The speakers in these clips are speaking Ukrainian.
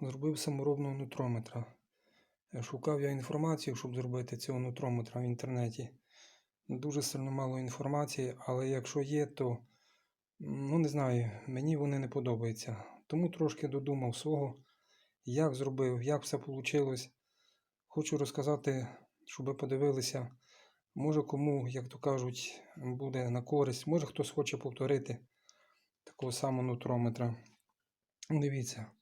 Зробив саморобного нутрометра. Е, Шукав я інформацію, щоб зробити цього нутрометра в інтернеті. Дуже сильно мало інформації, але якщо є, то ну не знаю, мені вони не подобаються. Тому трошки додумав свого, як зробив, як все вийшло. Хочу розказати, щоб ви подивилися. Може кому, як то кажуть, буде на користь. Може хтось хоче повторити такого самого нутрометра. Дивіться.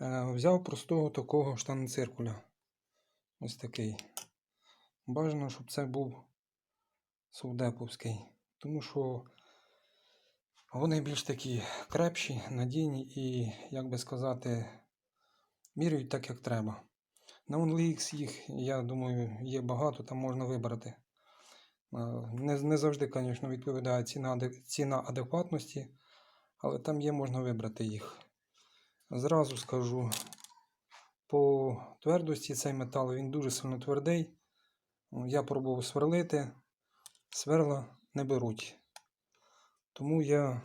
Е, Взяв простого такого штангенциркуля. Ось такий. Бажано, щоб це був совдеповський. Тому що вони більш такі крепші, надійні і, як би сказати, міряють так, як треба. На OnlyX їх, я думаю, є багато, там можна вибрати. Е, Не, не завжди, звісно, відповідає ціна, ціна адекватності, але там є, можна вибрати їх. Зразу скажу, по твердості цей метал він дуже сильно твердий. Ну, Я пробував сверлити, сверла не беруть. Тому я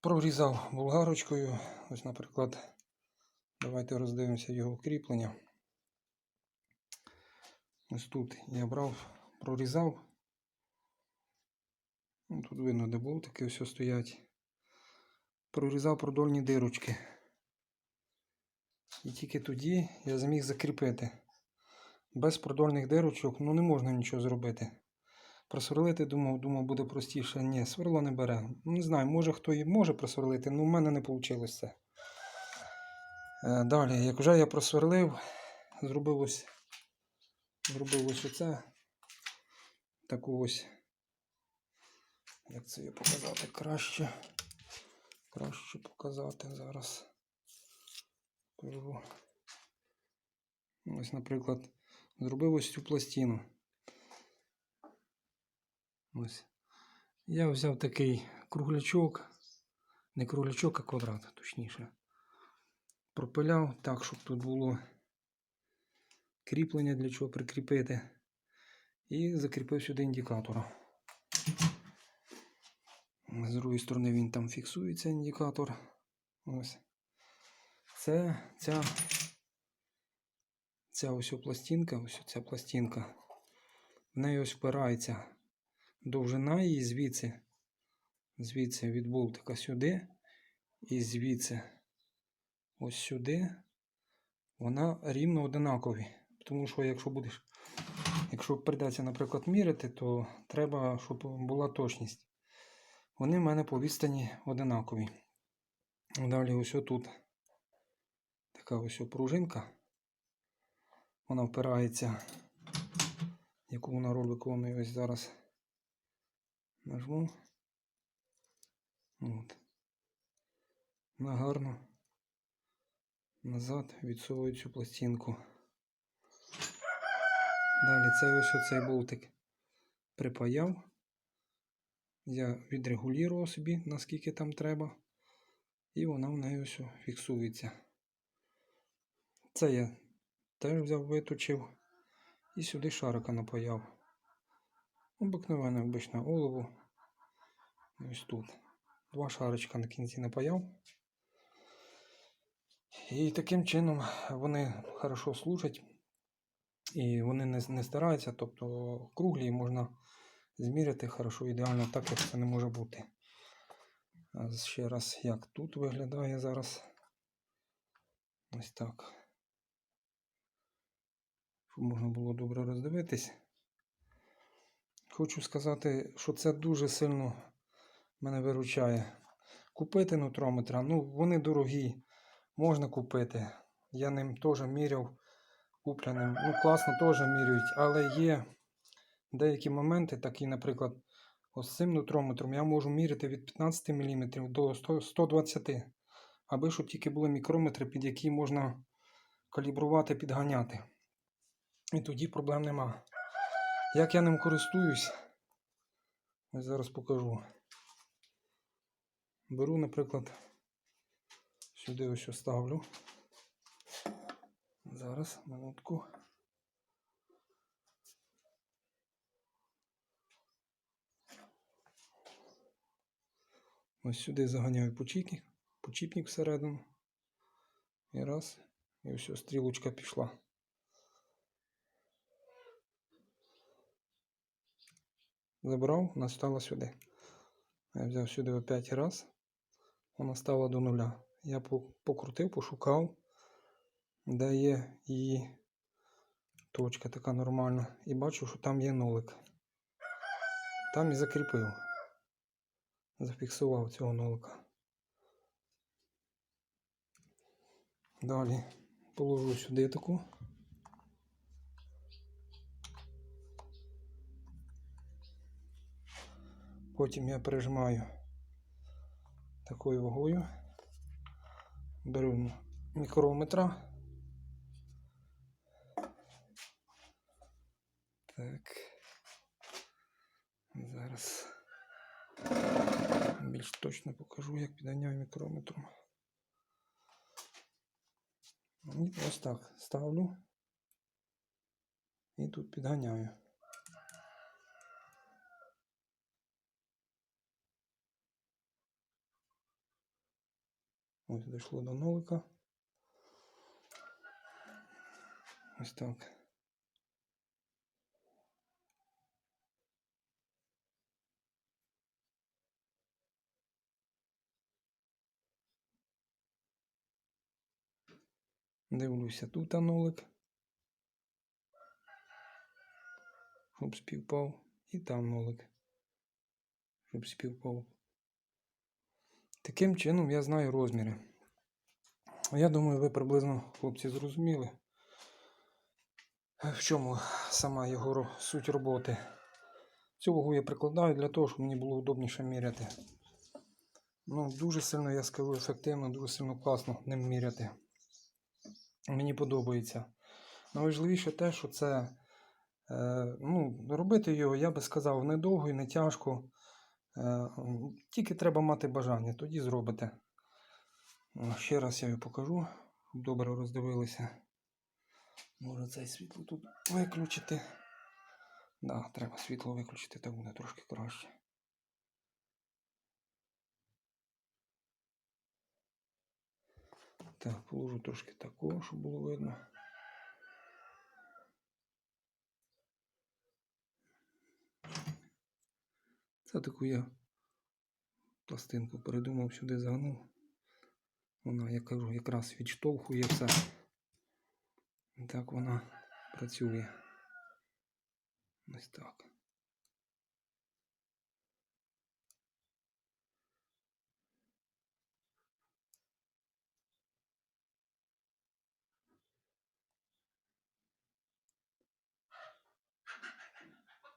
прорізав болгарочкою. Ось, наприклад, давайте роздивимося його кріплення. Ось тут я брав, прорізав. Ну, Тут видно, де болтики все стоять. Прорізав продольні дирочки. І тільки тоді я зміг закріпити. Без продольних дирочок ну, не можна нічого зробити. Просверлити, думав, думав, буде простіше. Ні, сверло не бере. Ну, Не знаю, може хто і може просверлити, але в мене не вийшло це. Е, Далі, як вже я просверлив, зробив ось, оце. Таку ось. Як це її показати краще? Краще показати зараз. Покажу. Ось, наприклад, зробив ось цю пластину. Ось. Я взяв такий круглячок, не круглячок, а квадрат, точніше. Пропиляв так, щоб тут було кріплення для чого прикріпити. І закріпив сюди індикатора. З другої сторони він там фіксується індикатор. Ось. Це ця, ця ось пластинка, ось ця пластинка. В неї ось впирається довжина її звідси, звідси від болтика сюди, і звідси ось сюди. Вона рівно одинакові. Тому що якщо будеш, якщо прийдеться, наприклад, міряти, то треба, щоб була точність. Вони в мене по відстані одинакові. Далі ось тут така ось пружинка. Вона впирається, яку вона роль виконує ось зараз. Нажму. От. Вона гарно назад відсовую цю пластинку. Далі це ось оцей болтик припаяв. Я відрегулював собі, наскільки там треба. І вона в неї ось фіксується. Це я теж взяв, виточив і сюди шарика напаяв. Обикновене обичне олово. Ось тут. Два шаричка на кінці напаяв. І таким чином вони хорошо служать. І вони не, не стараються, тобто круглі можна зміряти хорошо, ідеально так, як це не може бути. Ще раз, як тут виглядає зараз. Ось так. Щоб можна було добре роздивитись. Хочу сказати, що це дуже сильно мене виручає. Купити нутрометра, ну вони дорогі, можна купити. Я ним теж міряв купленим. Ну, класно теж міряють, але є деякі моменти, такі, наприклад, ось цим нутрометром я можу міряти від 15 мм до 100 120 аби щоб тільки були мікрометри, під які можна калібрувати, підганяти. І тоді проблем нема. Як я ним користуюсь, ось зараз покажу. Беру, наприклад, сюди ось ставлю. Зараз, минутку. Ось сюди заганяю почіпник, почіпник всередину. І раз. І все, стрілочка пішла. Забрав, вона стала сюди. Я взяв сюди опять раз. Вона стала до нуля. Я покрутив, пошукав, де є її точка така нормальна. І бачу, що там є нолик. Там і закріпив. Зафіксував цього нолика. Далі положу сюди таку. Потім я прижимаю такою вагою. Беру мікрометра. Так. Зараз більш точно покажу, як підганяю мікрометром. І ось так ставлю. І тут підганяю. Ось дійшло до нолика. Ось так. Дивлюся тут нолик. Щоб співпав. І там нолик. Щоб співпав. Таким чином я знаю розміри. Я думаю, ви приблизно, хлопці, зрозуміли, в чому сама його суть роботи. Цю вагу я прикладаю для того, щоб мені було удобніше міряти. Ну, дуже сильно, я скажу, ефективно, дуже сильно класно ним міряти. Мені подобається. Найважливіше те, що це е, ну, робити його, я би сказав, недовго і не тяжко. Е, тільки треба мати бажання, тоді зробите. Ще раз я його покажу, добре роздивилися. Може це світло тут виключити. Да, треба світло виключити, так буде трошки краще. Так, положу трошки такого, щоб було видно. Це таку я пластинку передумав сюди загнув. Вона, я кажу, якраз відштовхує все. Так вона працює. Ось так.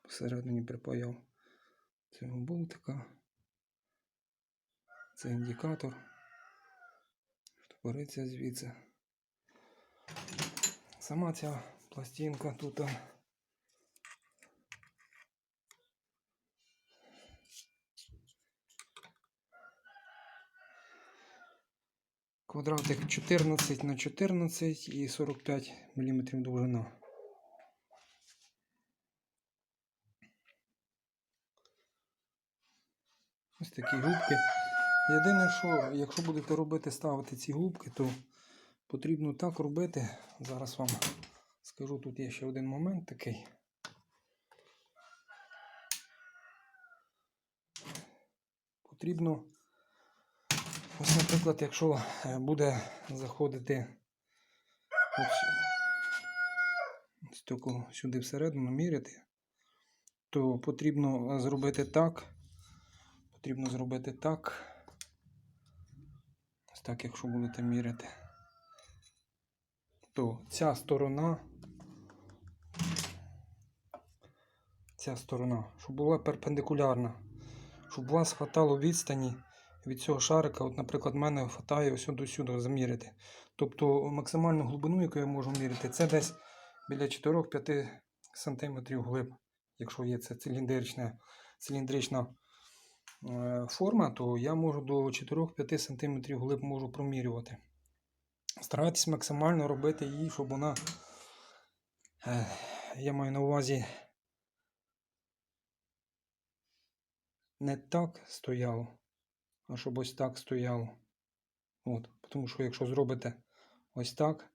Всередині припаяв цього болтика. Це індикатор. Штопориться звідси. Сама ця пластинка тут. Квадратик 14 на 14 і 45 мм довжина. Такі губки. Єдине, що якщо будете робити, ставити ці губки, то потрібно так робити. Зараз вам скажу, тут є ще один момент такий. Потрібно, ось, наприклад, якщо е, буде заходити ось, ось сюди всередину міряти, то потрібно зробити так. Потрібно зробити так. Ось так, якщо будете міряти, то ця сторона, ця сторона, щоб була перпендикулярна, щоб вас хватало відстані від цього шарика. От, наприклад, в мене хватає ось до сюди заміряти. Тобто максимальну глибину, яку я можу міряти, це десь біля 4-5 см глиб, якщо є це циліндрична, циліндрична форма, то я можу до 4-5 см глиб можу промірювати. Старайтесь максимально робити її, щоб вона, е, я маю на увазі, не так стояло, а щоб ось так стояло. От, тому що якщо зробите ось так,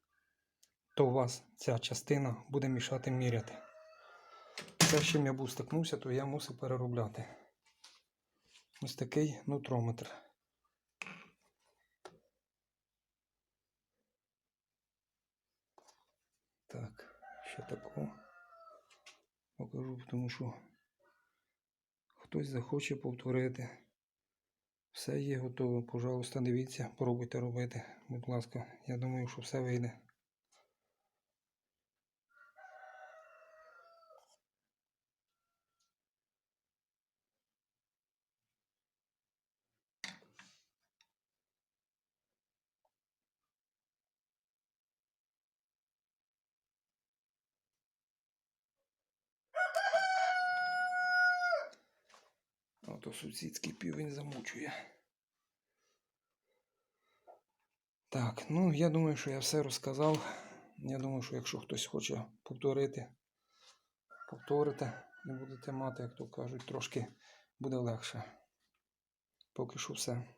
то у вас ця частина буде мішати міряти. Все, з чим я був стикнувся, то я мусив переробляти. Ось такий нутрометр. Так, ще таку покажу, тому що хтось захоче повторити. Все є готово. Пожалуйста, дивіться, пробуйте робити. Будь ласка, я думаю, що все вийде. Ото сусідський півень замучує. Так, ну я думаю, що я все розказав. Я думаю, що якщо хтось хоче повторити, повторите не будете мати, як то кажуть, трошки буде легше. Поки що все.